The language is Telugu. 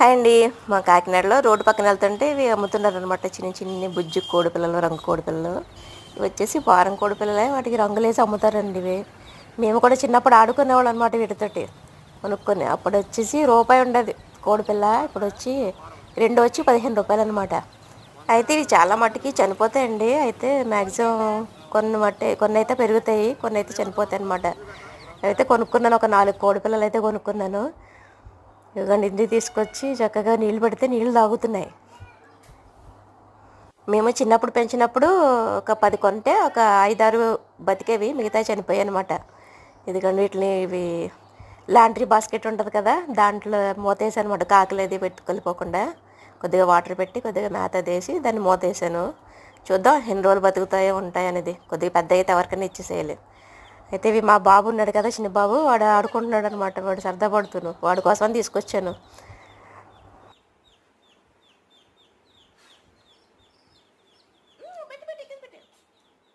హాయ్ అండి. మా కాకినాడలో రోడ్డు పక్కన వెళ్తుంటే ఇవి అమ్ముతున్నారు అనమాట చిన్న చిన్న బుజ్జి కోడి పిల్లలు రంగు కోడి పిల్లలు. ఇవి వచ్చేసి వారం కోడి పిల్లలే. వాటికి రంగులు వేసి అమ్ముతారండి ఇవి. మేము కూడా చిన్నప్పుడు ఆడుకునేవాళ్ళం అనమాట వీటితోటి. కొనుక్కొని అప్పుడు వచ్చేసి రూపాయి ఉండేది. కోడిపిల్ల ఇప్పుడు వచ్చి రెండు వచ్చి పదిహేను రూపాయలు అనమాట అయితే ఇవి చాలా మట్టుకి చనిపోతాయండి. అయితే మ్యాక్సిమం కొన్ని మట్టి కొన్ని అయితే పెరుగుతాయి కొన్ని అయితే చనిపోతాయి అనమాట అయితే కొనుక్కున్నాను. ఒక నాలుగు కోడి పిల్లలు అయితే కొనుక్కున్నాను. ఇదిగోండి ఇంటికి తీసుకొచ్చి చక్కగా నీళ్ళు పెడితే నీళ్ళు తాగుతున్నాయి. మేము చిన్నప్పుడు పెంచినప్పుడు ఒక పది కొంటే ఒక ఐదారు బతికేవి మిగతా చనిపోయాయి అనమాట ఇదిగోండి వీటిని ఇవి లాండ్రీ బాస్కెట్ ఉంటుంది కదా దాంట్లో మూతేసాను అనమాట కాకులు అది పెట్టి కొద్దిగా వాటర్ పెట్టి కొద్దిగా మేత వేసి దాన్ని మూతేసాను చూద్దాం ఎన్ని రోజులు బతుకుతాయో ఉంటాయనేది. కొద్దిగా పెద్ద అయితే ఎవరికైనా ఇచ్చేసేయాలి. అయితే ఇవి మా బాబు ఉన్నాడు కదా చిన్న బాబు వాడు ఆడుకుంటున్నాడు అనమాట వాడు సరదా పడుతున్నాను వాడి కోసం తీసుకొచ్చాను.